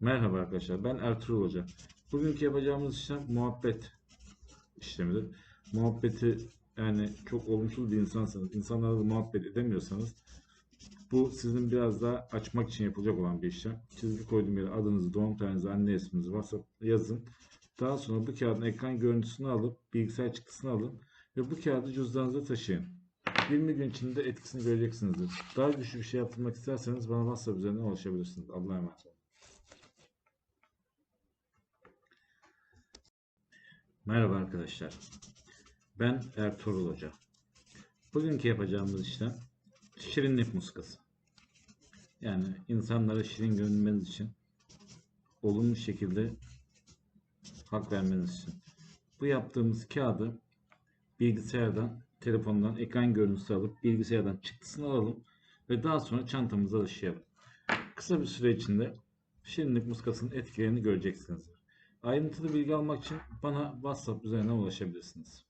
Merhaba arkadaşlar, ben Ertuğrul Hoca. Bugünkü yapacağımız işlem muhabbet işlemidir. Muhabbeti yani çok olumsuz bir insansanız, insanlarla muhabbet edemiyorsanız bu sizin biraz daha açmak için yapılacak olan bir işlem. Çizgi koyduğum yere adınızı, doğum tarihinizi, anne isminizi varsa yazın. Daha sonra bu kağıdın ekran görüntüsünü alıp bilgisayar çıktısını alın ve bu kağıdı cüzdanınıza taşıyın. 20 gün içinde etkisini göreceksinizdir. Daha güçlü bir şey yaptırmak isterseniz bana WhatsApp üzerinden ulaşabilirsiniz. Allah'a emanet olun. Merhaba arkadaşlar. Ben Ertuğrul Hoca. Bugünkü yapacağımız işlem şirinlik muskası. Yani insanlara şirin görünmeniz için olumlu şekilde hak vermeniz için. Bu yaptığımız kağıdı bilgisayardan, telefondan ekran görüntüsü alıp bilgisayardan çıktısını alalım ve daha sonra çantamıza taşıyalım. Kısa bir süre içinde şirinlik muskasının etkilerini göreceksiniz. Ayrıntılı bilgi almak için bana WhatsApp üzerinden ulaşabilirsiniz.